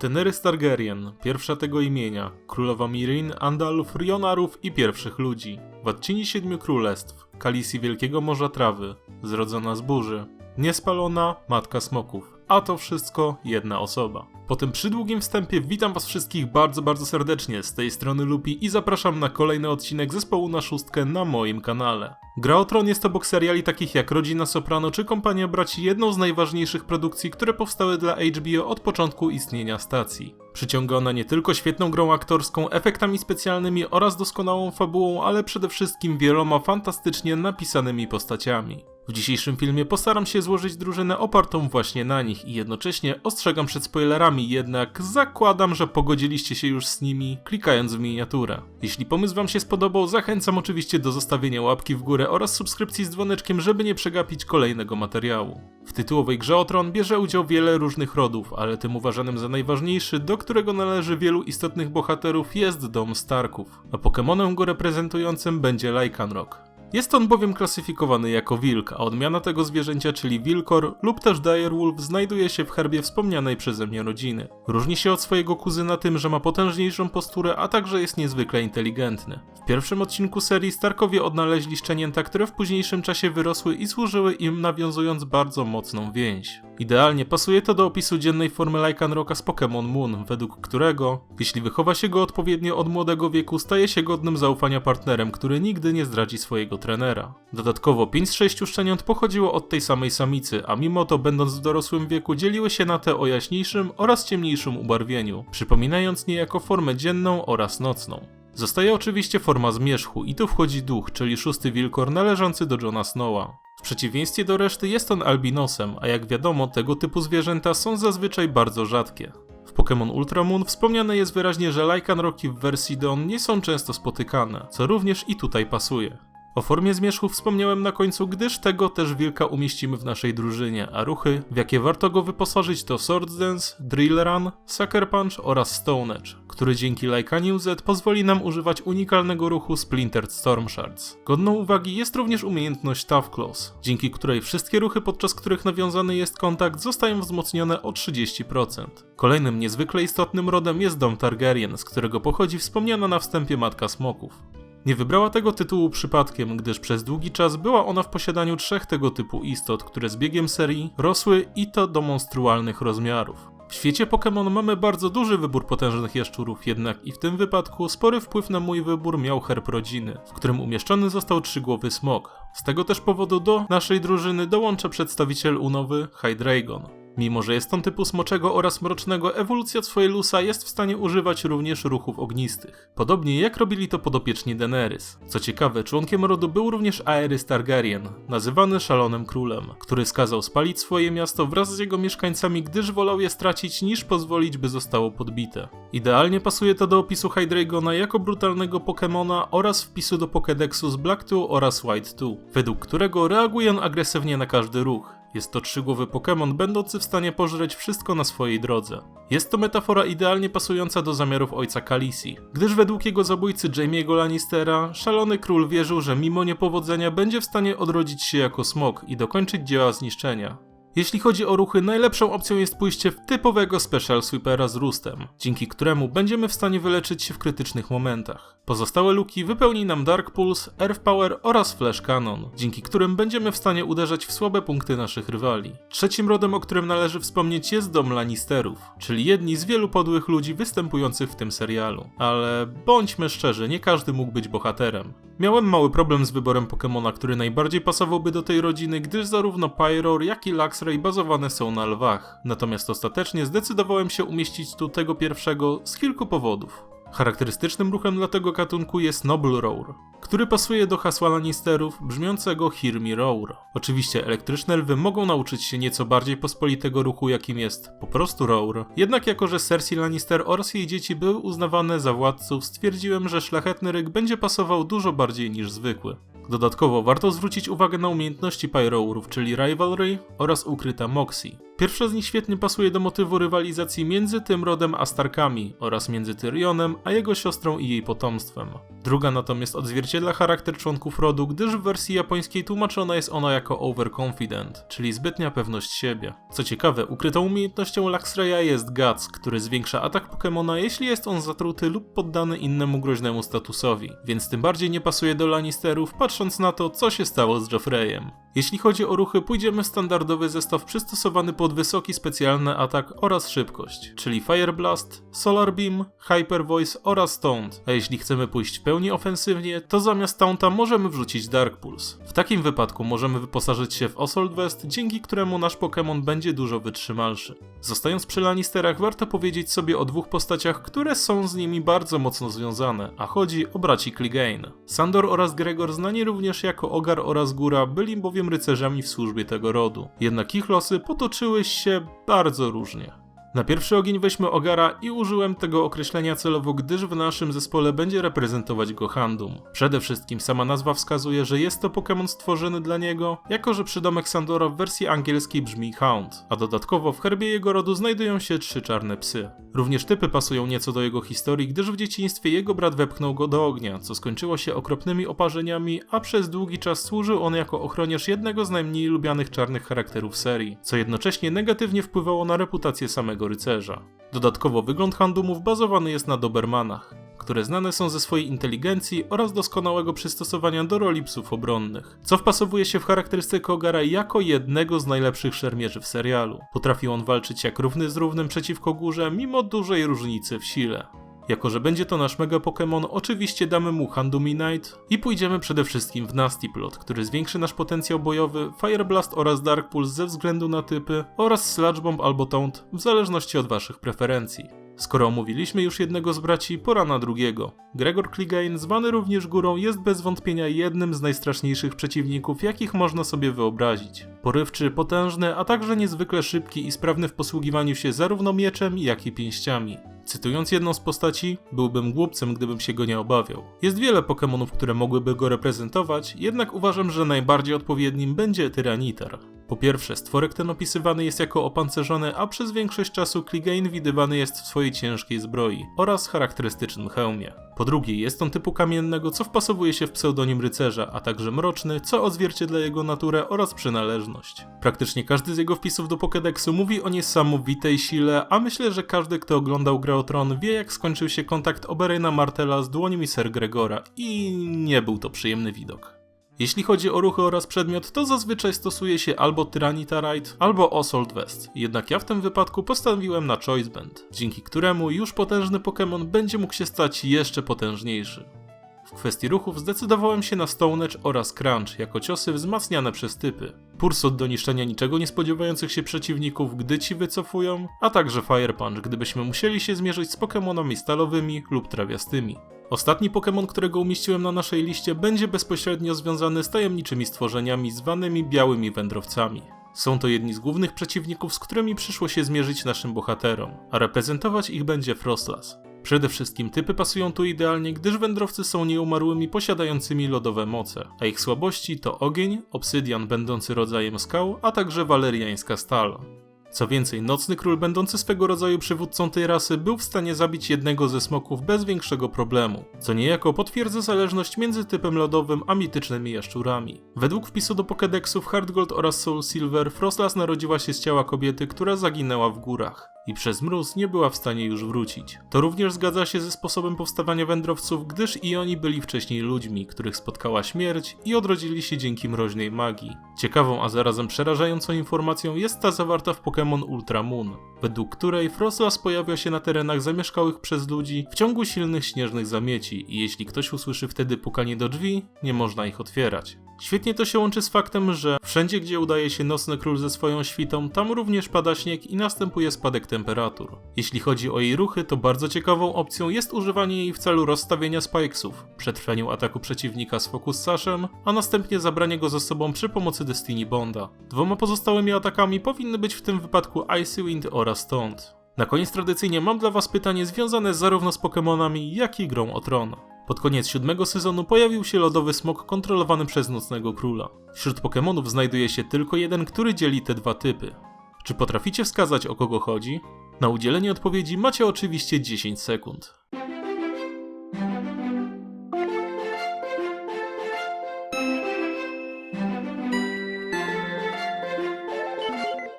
Daenerys Targaryen, pierwsza tego imienia, królowa Mirin, Andalów, Rionarów i pierwszych ludzi, władczyni siedmiu królestw, Kalisji Wielkiego Morza Trawy, zrodzona z burzy, niespalona matka smoków, a to wszystko jedna osoba. Po tym przydługim wstępie witam was wszystkich bardzo, bardzo serdecznie, z tej strony Lupi i zapraszam na kolejny odcinek zespołu na szóstkę na moim kanale. Gra o Tron jest obok seriali takich jak Rodzina Soprano czy Kompania Braci jedną z najważniejszych produkcji, które powstały dla HBO od początku istnienia stacji. Przyciąga ona nie tylko świetną grą aktorską, efektami specjalnymi oraz doskonałą fabułą, ale przede wszystkim wieloma fantastycznie napisanymi postaciami. W dzisiejszym filmie postaram się złożyć drużynę opartą właśnie na nich i jednocześnie ostrzegam przed spoilerami, jednak zakładam, że pogodziliście się już z nimi, klikając w miniaturę. Jeśli pomysł wam się spodobał, zachęcam oczywiście do zostawienia łapki w górę oraz subskrypcji z dzwoneczkiem, żeby nie przegapić kolejnego materiału. W tytułowej grze o Tron bierze udział wiele różnych rodów, ale tym uważanym za najważniejszy, do którego należy wielu istotnych bohaterów, jest dom Starków, a Pokemonem go reprezentującym będzie Lycanroc. Jest on bowiem klasyfikowany jako wilk, a odmiana tego zwierzęcia, czyli wilkor lub też direwolf, znajduje się w herbie wspomnianej przeze mnie rodziny. Różni się od swojego kuzyna tym, że ma potężniejszą posturę, a także jest niezwykle inteligentny. W pierwszym odcinku serii Starkowie odnaleźli szczenięta, które w późniejszym czasie wyrosły i służyły im nawiązując bardzo mocną więź. Idealnie pasuje to do opisu dziennej formy Lycanroca z Pokémon Moon, według którego, jeśli wychowa się go odpowiednio od młodego wieku, staje się godnym zaufania partnerem, który nigdy nie zdradzi swojego trenera. Dodatkowo 5 z 6 szczeniąt pochodziło od tej samej samicy, a mimo to będąc w dorosłym wieku dzieliły się na te o jaśniejszym oraz ciemniejszym ubarwieniu, przypominając niejako formę dzienną oraz nocną. Zostaje oczywiście forma zmierzchu i tu wchodzi duch, czyli szósty wilkor należący do Johna Snowa. W przeciwieństwie do reszty jest on albinosem, a jak wiadomo tego typu zwierzęta są zazwyczaj bardzo rzadkie. W Pokémon Ultramoon wspomniane jest wyraźnie, że Lycanroki w wersji Dawn nie są często spotykane, co również i tutaj pasuje. O formie zmierzchu wspomniałem na końcu, gdyż tego też wilka umieścimy w naszej drużynie, a ruchy, w jakie warto go wyposażyć to Sword Dance, Drill Run, Sucker Punch oraz Stone Edge, który dzięki Lycanie Z pozwoli nam używać unikalnego ruchu Splintered Storm Shards. Godną uwagi jest również umiejętność Tough Claws, dzięki której wszystkie ruchy, podczas których nawiązany jest kontakt, zostają wzmocnione o 30%. Kolejnym niezwykle istotnym rodem jest dom Targaryen, z którego pochodzi wspomniana na wstępie matka smoków. Nie wybrała tego tytułu przypadkiem, gdyż przez długi czas była ona w posiadaniu trzech tego typu istot, które z biegiem serii rosły i to do monstrualnych rozmiarów. W świecie Pokémon mamy bardzo duży wybór potężnych jaszczurów, jednak i w tym wypadku spory wpływ na mój wybór miał herb rodziny, w którym umieszczony został trzygłowy smok. Z tego też powodu do naszej drużyny dołącza przedstawiciel unowy Hydreigon. Mimo, że jest on typu smoczego oraz mrocznego, ewolucja Lusa jest w stanie używać również ruchów ognistych. Podobnie jak robili to podopieczni Daenerys. Co ciekawe, członkiem rodu był również Aerys Targaryen, nazywany Szalonym Królem, który skazał spalić swoje miasto wraz z jego mieszkańcami, gdyż wolał je stracić niż pozwolić, by zostało podbite. Idealnie pasuje to do opisu Hydreigona jako brutalnego Pokemona oraz wpisu do Pokédexu z Black 2 oraz White 2, według którego reaguje on agresywnie na każdy ruch. Jest to trzygłowy Pokémon, będący w stanie pożreć wszystko na swojej drodze. Jest to metafora idealnie pasująca do zamiarów ojca Kalisi, gdyż według jego zabójcy Jamie'ego Lannistera, szalony król wierzył, że mimo niepowodzenia będzie w stanie odrodzić się jako smok i dokończyć dzieła zniszczenia. Jeśli chodzi o ruchy, najlepszą opcją jest pójście w typowego Special Sweepera z Rustem, dzięki któremu będziemy w stanie wyleczyć się w krytycznych momentach. Pozostałe luki wypełni nam Dark Pulse, Earth Power oraz Flash Cannon, dzięki którym będziemy w stanie uderzać w słabe punkty naszych rywali. Trzecim rodem, o którym należy wspomnieć jest dom Lannisterów, czyli jedni z wielu podłych ludzi występujących w tym serialu. Ale bądźmy szczerzy, nie każdy mógł być bohaterem. Miałem mały problem z wyborem Pokémona, który najbardziej pasowałby do tej rodziny, gdyż zarówno Pyroar, jak i Luxray bazowane są na lwach. Natomiast ostatecznie zdecydowałem się umieścić tu tego pierwszego z kilku powodów. Charakterystycznym ruchem dla tego gatunku jest Noble Roar, który pasuje do hasła Lannisterów brzmiącego Hear Me Roar. Oczywiście elektryczne lwy mogą nauczyć się nieco bardziej pospolitego ruchu jakim jest po prostu Roar, jednak jako że Cersei Lannister oraz jej dzieci były uznawane za władców stwierdziłem, że szlachetny ryk będzie pasował dużo bardziej niż zwykły. Dodatkowo warto zwrócić uwagę na umiejętności Pyrourów, czyli Rivalry oraz ukryta Moxie. Pierwsza z nich świetnie pasuje do motywu rywalizacji między tym rodem a Starkami oraz między Tyrionem a jego siostrą i jej potomstwem. Druga natomiast odzwierciedla charakter członków rodu, gdyż w wersji japońskiej tłumaczona jest ona jako overconfident, czyli zbytnia pewność siebie. Co ciekawe, ukrytą umiejętnością Luxraya jest Guts, który zwiększa atak Pokemona, jeśli jest on zatruty lub poddany innemu groźnemu statusowi, więc tym bardziej nie pasuje do Lannisterów, patrząc na to, co się stało z Joffreyem. Jeśli chodzi o ruchy, pójdziemy w standardowy zestaw przystosowany pod wysoki specjalny atak oraz szybkość, czyli Fire Blast, Solar Beam, Hyper Voice oraz Taunt, a jeśli chcemy pójść w pełni ofensywnie, to zamiast Taunta możemy wrzucić Dark Pulse. W takim wypadku możemy wyposażyć się w Assault Vest, dzięki któremu nasz Pokémon będzie dużo wytrzymalszy. Zostając przy Lannisterach, warto powiedzieć sobie o dwóch postaciach, które są z nimi bardzo mocno związane, a chodzi o braci Clegane. Sandor oraz Gregor, znani również jako Ogar oraz Góra, byli bowiem rycerzami w służbie tego rodu. Jednak ich losy potoczyły się bardzo różnie. Na pierwszy ogień weźmy Ogara i użyłem tego określenia celowo, gdyż w naszym zespole będzie reprezentować go Handum. Przede wszystkim sama nazwa wskazuje, że jest to Pokémon stworzony dla niego, jako że przydomek Sandora w wersji angielskiej brzmi Hound, a dodatkowo w herbie jego rodu znajdują się trzy czarne psy. Również typy pasują nieco do jego historii, gdyż w dzieciństwie jego brat wepchnął go do ognia, co skończyło się okropnymi oparzeniami, a przez długi czas służył on jako ochroniarz jednego z najmniej lubianych czarnych charakterów serii, co jednocześnie negatywnie wpływało na reputację samego rycerza. Dodatkowo wygląd Handumów bazowany jest na Dobermanach, które znane są ze swojej inteligencji oraz doskonałego przystosowania do roli psów obronnych, co wpasowuje się w charakterystykę Ogara jako jednego z najlepszych szermierzy w serialu. Potrafi on walczyć jak równy z równym przeciwko górze, mimo dużej różnicy w sile. Jako, że będzie to nasz mega Pokémon, oczywiście damy mu Handuminite i pójdziemy przede wszystkim w Nasty Plot, który zwiększy nasz potencjał bojowy, Fire Blast oraz Dark Pulse ze względu na typy oraz Sludge Bomb albo Taunt w zależności od waszych preferencji. Skoro omówiliśmy już jednego z braci, pora na drugiego. Gregor Clegane, zwany również górą, jest bez wątpienia jednym z najstraszniejszych przeciwników, jakich można sobie wyobrazić. Porywczy, potężny, a także niezwykle szybki i sprawny w posługiwaniu się zarówno mieczem, jak i pięściami. Cytując jedną z postaci, byłbym głupcem, gdybym się go nie obawiał. Jest wiele Pokémonów, które mogłyby go reprezentować, jednak uważam, że najbardziej odpowiednim będzie Tyranitar. Po pierwsze, stworek ten opisywany jest jako opancerzony, a przez większość czasu Clegane widywany jest w swojej ciężkiej zbroi oraz charakterystycznym hełmie. Po drugie, jest on typu kamiennego, co wpasowuje się w pseudonim rycerza, a także mroczny, co odzwierciedla jego naturę oraz przynależność. Praktycznie każdy z jego wpisów do Pokédexu mówi o niesamowitej sile, a myślę, że każdy, kto oglądał grę o Tron, wie jak skończył się kontakt Oberena Martela z dłońmi Ser Gregora i nie był to przyjemny widok. Jeśli chodzi o ruchy oraz przedmiot, to zazwyczaj stosuje się albo Tyranitarite, albo Assault Vest. Jednak ja w tym wypadku postawiłem na Choice Band, dzięki któremu już potężny Pokémon będzie mógł się stać jeszcze potężniejszy. W kwestii ruchów zdecydowałem się na Stone Edge oraz Crunch jako ciosy wzmacniane przez typy. Pursot do niszczenia niczego nie spodziewających się przeciwników, gdy ci wycofują, a także Fire Punch, gdybyśmy musieli się zmierzyć z Pokémonami stalowymi lub trawiastymi. Ostatni Pokémon, którego umieściłem na naszej liście, będzie bezpośrednio związany z tajemniczymi stworzeniami zwanymi białymi wędrowcami. Są to jedni z głównych przeciwników, z którymi przyszło się zmierzyć naszym bohaterom, a reprezentować ich będzie Frostlass. Przede wszystkim typy pasują tu idealnie, gdyż wędrowcy są nieumarłymi posiadającymi lodowe moce, a ich słabości to ogień, obsydian będący rodzajem skał, a także waleriańska stal. Co więcej, Nocny Król, będący swego rodzaju przywódcą tej rasy, był w stanie zabić jednego ze smoków bez większego problemu, co niejako potwierdza zależność między typem lodowym a mitycznymi jaszczurami. Według wpisu do Pokédexów Hardgold oraz Soul Silver, Frostlass narodziła się z ciała kobiety, która zaginęła w górach i przez mróz nie była w stanie już wrócić. To również zgadza się ze sposobem powstawania wędrowców, gdyż i oni byli wcześniej ludźmi, których spotkała śmierć i odrodzili się dzięki mroźnej magii. Ciekawą, a zarazem przerażającą informacją jest ta zawarta w Pokémon Ultra Moon, według której Frostlass pojawia się na terenach zamieszkałych przez ludzi w ciągu silnych śnieżnych zamieci i jeśli ktoś usłyszy wtedy pukanie do drzwi, nie można ich otwierać. Świetnie to się łączy z faktem, że wszędzie gdzie udaje się Nocny Król ze swoją świtą, tam również pada śnieg i następuje spadek temperatur. Jeśli chodzi o jej ruchy, to bardzo ciekawą opcją jest używanie jej w celu rozstawienia spikesów, przetrwaniu ataku przeciwnika z Focus Sashem, a następnie zabranie go ze sobą przy pomocy Destiny Bonda. Dwoma pozostałymi atakami powinny być w tym wypadku Icy Wind oraz Stąd. Na koniec tradycyjnie mam dla was pytanie związane zarówno z Pokémonami, jak i grą o Tron. Pod koniec siódmego sezonu pojawił się lodowy smok kontrolowany przez Nocnego Króla. Wśród Pokémonów znajduje się tylko jeden, który dzieli te dwa typy. Czy potraficie wskazać o kogo chodzi? Na udzielenie odpowiedzi macie oczywiście 10 sekund.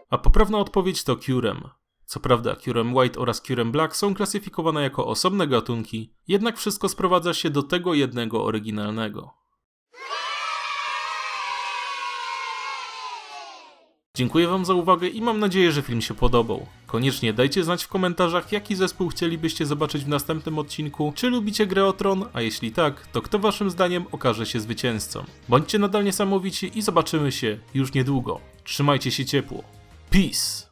A poprawna odpowiedź to Curem. Co prawda, Curem White oraz Curem Black są klasyfikowane jako osobne gatunki, jednak wszystko sprowadza się do tego jednego oryginalnego. Dziękuję Wam za uwagę i mam nadzieję, że film się podobał. Koniecznie dajcie znać w komentarzach, jaki zespół chcielibyście zobaczyć w następnym odcinku, czy lubicie grę o Tron, a jeśli tak, to kto Waszym zdaniem okaże się zwycięzcą. Bądźcie nadal niesamowici i zobaczymy się już niedługo. Trzymajcie się ciepło. Peace!